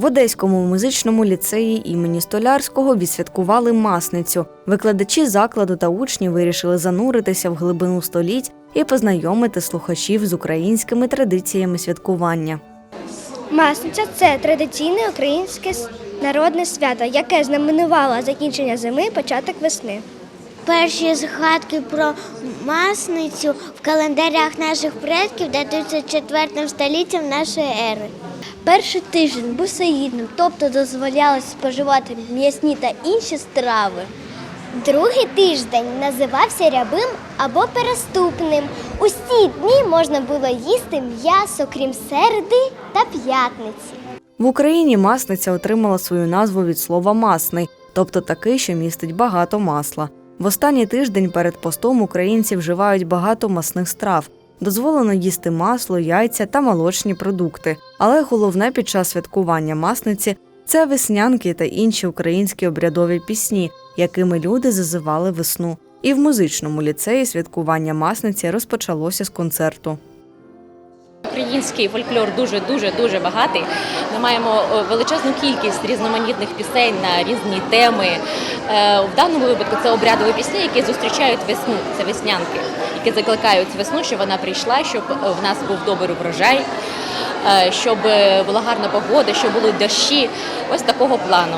В Одеському музичному ліцеї імені Столярського відсвяткували масницю. Викладачі закладу та учні вирішили зануритися в глибину століть і познайомити слухачів з українськими традиціями святкування. Масниця це традиційне українське народне свято, яке знаменувало закінчення зими, початок весни. Перші згадки про масницю в календарях наших предків датуються 4 століттям нашої ери. Перший тиждень був саїдним, тобто дозволялось споживати м'ясні та інші страви. Другий тиждень називався рябим або переступним. Усі дні можна було їсти м'ясо, крім середи та п'ятниці. В Україні масниця отримала свою назву від слова масний, тобто такий, що містить багато масла. В останній тиждень перед постом українці вживають багато масних страв. Дозволено їсти масло, яйця та молочні продукти. Але головне під час святкування масниці це веснянки та інші українські обрядові пісні, якими люди зазивали весну. І в музичному ліцеї святкування масниці розпочалося з концерту. Український фольклор дуже дуже дуже багатий. Ми маємо е, величезну кількість різноманітних пісень на різні теми. Е, В даному випадку це обрядові пісні, які зустрічають весну. Це веснянки, які закликають весну, щоб вона прийшла, щоб е, в нас був добрий врожай, е, щоб була гарна погода, щоб були дощі. Ось такого плану.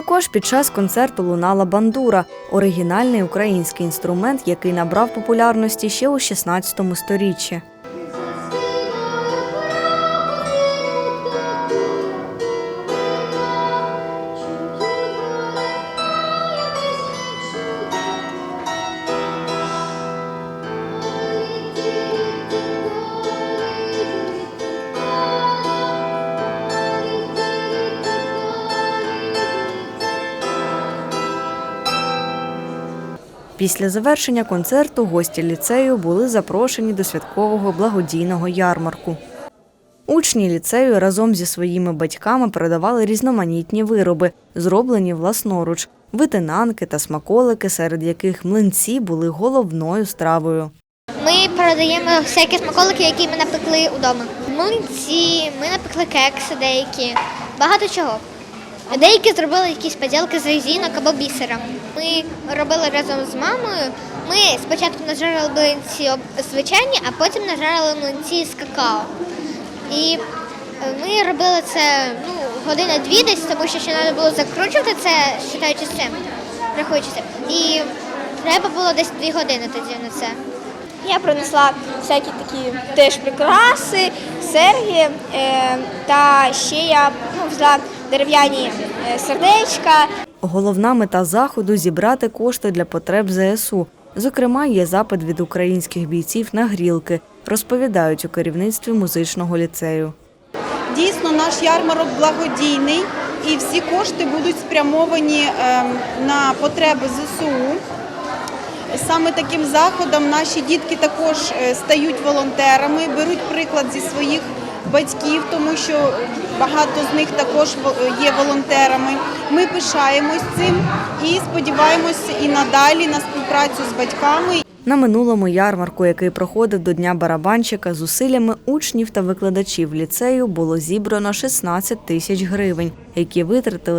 Також під час концерту лунала бандура оригінальний український інструмент, який набрав популярності ще у 16 сторіччі. Після завершення концерту гості ліцею були запрошені до святкового благодійного ярмарку. Учні ліцею разом зі своїми батьками продавали різноманітні вироби, зроблені власноруч, витинанки та смаколики, серед яких млинці були головною стравою. Ми продаємо всякі смаколики, які ми напекли вдома. Млинці, ми напекли кекси деякі, багато чого. Деякі зробили якісь поділки з резинок або бісера. Ми робили разом з мамою. Ми спочатку нажарили млинці звичайні, а потім нажарили млинці з какао. І е, ми робили це ну, година-дві десь, тому що ще треба було закручувати це, вважаючи з цим, рахуючи. І треба було десь дві години тоді на це. Я принесла всякі такі теж прикраси, серги, е, та ще я ну, взяла дерев'яні е, сердечка. Головна мета заходу зібрати кошти для потреб ЗСУ. Зокрема, є запит від українських бійців на грілки, розповідають у керівництві музичного ліцею. Дійсно, наш ярмарок благодійний і всі кошти будуть спрямовані ем, на потреби ЗСУ. Саме таким заходом наші дітки також е, стають волонтерами, беруть приклад зі своїх батьків, тому що багато з них також є волонтерами. Ми пишаємось цим і сподіваємося і надалі на співпрацю з батьками. На минулому ярмарку, який проходив до Дня барабанщика, зусиллями учнів та викладачів ліцею було зібрано 16 тисяч гривень, які витратили